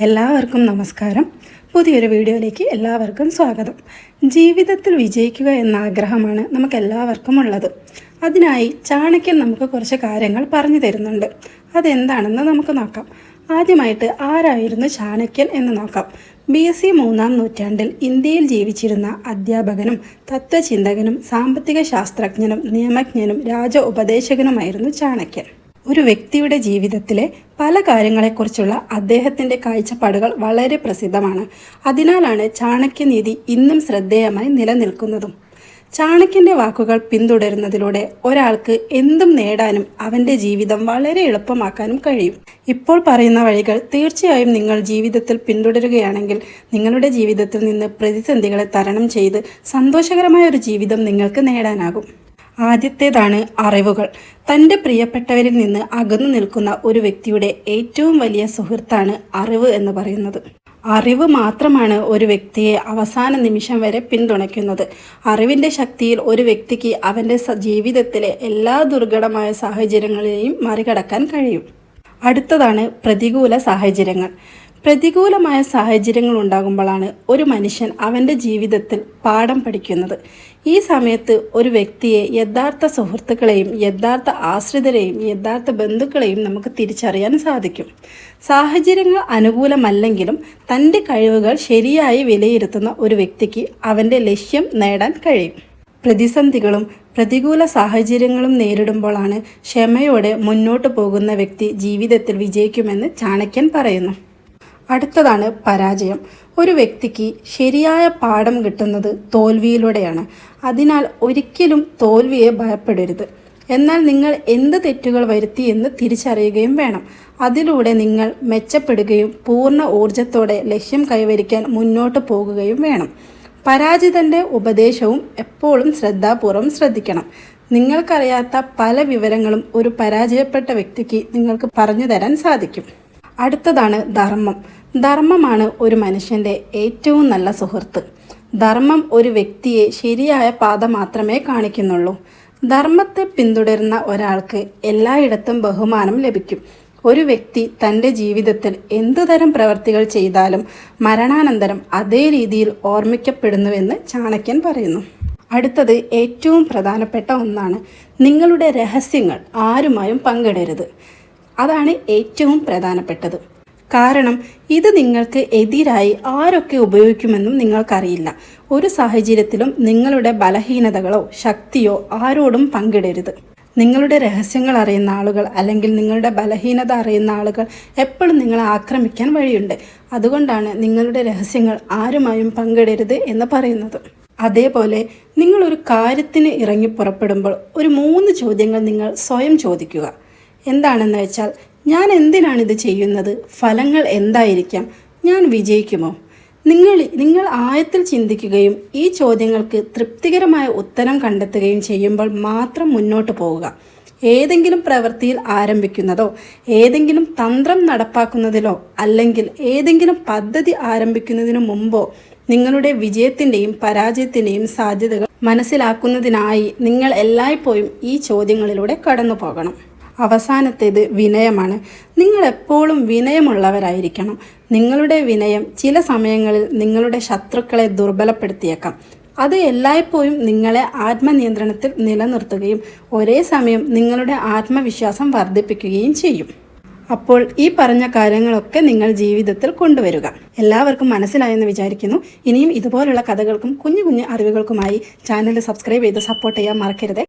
എല്ലാവർക്കും നമസ്കാരം. പുതിയൊരു വീഡിയോയിലേക്ക് എല്ലാവർക്കും സ്വാഗതം. ജീവിതത്തിൽ വിജയിക്കുക എന്ന ആഗ്രഹമാണ് നമുക്ക് എല്ലാവർക്കും ഉള്ളത്. അതിനായി ചാണക്യൻ നമുക്ക് കുറച്ച് കാര്യങ്ങൾ പറഞ്ഞു തരുന്നുണ്ട്. അതെന്താണെന്ന് നമുക്ക് നോക്കാം. ആദ്യമായിട്ട് ആരായിരുന്നു ചാണക്യൻ എന്ന് നോക്കാം. ബി എസ് സി മൂന്നാം നൂറ്റാണ്ടിൽ ഇന്ത്യയിൽ ജീവിച്ചിരുന്ന അധ്യാപകനും തത്വചിന്തകനും സാമ്പത്തിക ശാസ്ത്രജ്ഞനും നിയമജ്ഞനും രാജ ഉപദേശകനുമായിരുന്നു ചാണക്യൻ. ഒരു വ്യക്തിയുടെ ജീവിതത്തിലെ പല കാര്യങ്ങളെക്കുറിച്ചുള്ള അദ്ദേഹത്തിന്റെ കാഴ്ചപ്പാടുകൾ വളരെ പ്രസിദ്ധമാണ്. അതിനാലാണ് ചാണക്യനീതി ഇന്നും ശ്രദ്ധേയമായി നിലനിൽക്കുന്നതും. ചാണക്യന്റെ വാക്കുകൾ പിന്തുടരുന്നതിലൂടെ ഒരാൾക്ക് എന്തും നേടാനും അവന്റെ ജീവിതം വളരെ എളുപ്പമാക്കാനും കഴിയും. ഇപ്പോൾ പറയുന്ന വഴികൾ തീർച്ചയായും നിങ്ങൾ ജീവിതത്തിൽ പിന്തുടരുകയാണെങ്കിൽ നിങ്ങളുടെ ജീവിതത്തിൽ നിന്ന് പ്രതിസന്ധികളെ തരണം ചെയ്ത് സന്തോഷകരമായ ഒരു ജീവിതം നിങ്ങൾക്ക് നേടാനാകും. ആദ്യത്തേതാണ് അറിവുകൾ. തന്റെ പ്രിയപ്പെട്ടവരിൽ നിന്ന് അകന്നു നിൽക്കുന്ന ഒരു വ്യക്തിയുടെ ഏറ്റവും വലിയ സുഹൃത്താണ് അറിവ് എന്ന് പറയുന്നത്. അറിവ് മാത്രമാണ് ഒരു വ്യക്തിയെ അവസാന നിമിഷം വരെ പിന്തുണയ്ക്കുന്നത്. അറിവിന്റെ ശക്തിയിൽ ഒരു വ്യക്തിക്ക് അവന്റെ ജീവിതത്തിലെ എല്ലാ ദുർഘടമായ സാഹചര്യങ്ങളെയും മറികടക്കാൻ കഴിയും. അടുത്തതാണ് പ്രതികൂല സാഹചര്യങ്ങൾ. പ്രതികൂലമായ സാഹചര്യങ്ങൾ ഉണ്ടാകുമ്പോഴാണ് ഒരു മനുഷ്യൻ അവന്റെ ജീവിതത്തിൽ പാഠം പഠിക്കുന്നത്. ഈ സമയത്ത് ഒരു വ്യക്തിയെ യഥാർത്ഥ സുഹൃത്തുക്കളെയും യഥാർത്ഥ ആശ്രിതരെയും യഥാർത്ഥ ബന്ധുക്കളെയും നമുക്ക് തിരിച്ചറിയാൻ സാധിക്കും. സാഹചര്യങ്ങൾ അനുകൂലമല്ലെങ്കിലും തന്റെ കഴിവുകൾ ശരിയായി വിലയിരുത്തുന്ന ഒരു വ്യക്തിക്ക് അവന്റെ ലക്ഷ്യം നേടാൻ കഴിയും. പ്രതിസന്ധികളും പ്രതികൂല സാഹചര്യങ്ങളും നേരിടുമ്പോഴാണ് ക്ഷമയോടെ മുന്നോട്ട് പോകുന്ന വ്യക്തി ജീവിതത്തിൽ വിജയിക്കുമെന്ന് ചാണക്യൻ പറയുന്നു. അടുത്തതാണ് പരാജയം. ഒരു വ്യക്തിക്ക് ശരിയായ പാഠം കിട്ടുന്നത് തോൽവിയിലൂടെയാണ്. അതിനാൽ ഒരിക്കലും തോൽവിയെ ഭയപ്പെടരുത്. എന്നാൽ നിങ്ങൾ എന്ത് തെറ്റുകൾ വരുത്തി എന്ന് തിരിച്ചറിയുകയും വേണം. അതിലൂടെ നിങ്ങൾ മെച്ചപ്പെടുകയും പൂർണ ഊർജത്തോടെ ലക്ഷ്യം കൈവരിക്കാൻ മുന്നോട്ട് പോകുകയും വേണം. പരാജിതന്റെ ഉപദേശവും എപ്പോഴും ശ്രദ്ധാപൂർവം ശ്രദ്ധിക്കണം. നിങ്ങൾക്കറിയാത്ത പല വിവരങ്ങളും ഒരു പരാജയപ്പെട്ട വ്യക്തിക്ക് നിങ്ങൾക്ക് പറഞ്ഞു തരാൻ സാധിക്കും. അടുത്തതാണ് ധർമ്മം. ധർമ്മമാണ് ഒരു മനുഷ്യന്റെ ഏറ്റവും നല്ല സുഹൃത്ത്. ധർമ്മം ഒരു വ്യക്തിയെ ശരിയായ പാത മാത്രമേ കാണിക്കുന്നുള്ളൂ. ധർമ്മത്തെ പിന്തുടരുന്ന ഒരാൾക്ക് എല്ലായിടത്തും ബഹുമാനം ലഭിക്കും. ഒരു വ്യക്തി തന്റെ ജീവിതത്തിൽ എന്തുതരം പ്രവർത്തികൾ ചെയ്താലും മരണാനന്തരം അതേ രീതിയിൽ ഓർമ്മിക്കപ്പെടുന്നുവെന്ന് ചാണക്യൻ പറയുന്നു. അടുത്തത് ഏറ്റവും പ്രധാനപ്പെട്ട ഒന്നാണ് നിങ്ങളുടെ രഹസ്യങ്ങൾ ആരുമായും പങ്കിടരുത്. അതാണ് ഏറ്റവും പ്രധാനപ്പെട്ടത്. കാരണം ഇത് നിങ്ങൾക്ക് എതിരായി ആരൊക്കെ ഉപയോഗിക്കുമെന്നും നിങ്ങൾക്കറിയില്ല. ഒരു സാഹചര്യത്തിലും നിങ്ങളുടെ ബലഹീനതകളോ ശക്തിയോ ആരോടും പങ്കിടരുത്. നിങ്ങളുടെ രഹസ്യങ്ങൾ അറിയുന്ന ആളുകൾ അല്ലെങ്കിൽ നിങ്ങളുടെ ബലഹീനത അറിയുന്ന ആളുകൾ എപ്പോഴും നിങ്ങളെ ആക്രമിക്കാൻ വഴിയുണ്ട്. അതുകൊണ്ടാണ് നിങ്ങളുടെ രഹസ്യങ്ങൾ ആരുമായും പങ്കിടരുത് എന്ന് പറയുന്നത്. അതേപോലെ നിങ്ങളൊരു കാര്യത്തിന് ഇറങ്ങി പുറപ്പെടുമ്പോൾ ഒരു മൂന്ന് ചോദ്യങ്ങൾ നിങ്ങൾ സ്വയം ചോദിക്കുക. എന്താണെന്ന് വെച്ചാൽ ഞാൻ എന്തിനാണ് ഇത് ചെയ്യുന്നത്? ഫലങ്ങൾ എന്തായിരിക്കാം? ഞാൻ വിജയിക്കുമോ? നിങ്ങൾ നിങ്ങൾ ആയത്തിൽ ചിന്തിക്കുകയും ഈ ചോദ്യങ്ങൾക്ക് തൃപ്തികരമായ ഉത്തരം കണ്ടെത്തുകയും ചെയ്യുമ്പോൾ മാത്രം മുന്നോട്ട് പോവുക. ഏതെങ്കിലും പ്രവൃത്തിയിൽ ആരംഭിക്കുന്നതോ ഏതെങ്കിലും തന്ത്രം നടപ്പാക്കുന്നതിലോ അല്ലെങ്കിൽ ഏതെങ്കിലും പദ്ധതി ആരംഭിക്കുന്നതിനു മുമ്പോ നിങ്ങളുടെ വിജയത്തിന്റെയും പരാജയത്തിന്റെയും സാധ്യതകൾ മനസ്സിലാക്കുന്നതിനായി നിങ്ങൾ എല്ലായ്പ്പോഴും ഈ ചോദ്യങ്ങളിലൂടെ കടന്നു പോകണം അവസാനത്തേത് വിനയമാണ്. നിങ്ങൾ എപ്പോഴും വിനയമുള്ളവരായിരിക്കണം. നിങ്ങളുടെ വിനയം ചില സമയങ്ങളിൽ നിങ്ങളുടെ ശത്രുക്കളെ ദുർബലപ്പെടുത്തിയേക്കാം. അത് എല്ലായ്പ്പോഴും നിങ്ങളെ ആത്മനിയന്ത്രണത്തിൽ നിലനിർത്തുകയും ഒരേ സമയം നിങ്ങളുടെ ആത്മവിശ്വാസം വർദ്ധിപ്പിക്കുകയും ചെയ്യും. അപ്പോൾ ഈ പറഞ്ഞ കാര്യങ്ങളൊക്കെ നിങ്ങൾ ജീവിതത്തിൽ കൊണ്ടുവരിക. എല്ലാവർക്കും മനസ്സിലായെന്ന് വിചാരിക്കുന്നു. ഇനിയും ഇതുപോലുള്ള കഥകൾക്കും കുഞ്ഞു കുഞ്ഞു അറിവുകൾക്കുമായി ചാനൽ സബ്സ്ക്രൈബ് ചെയ്ത് സപ്പോർട്ട് ചെയ്യാൻ മറക്കരുത്.